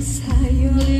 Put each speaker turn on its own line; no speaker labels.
사연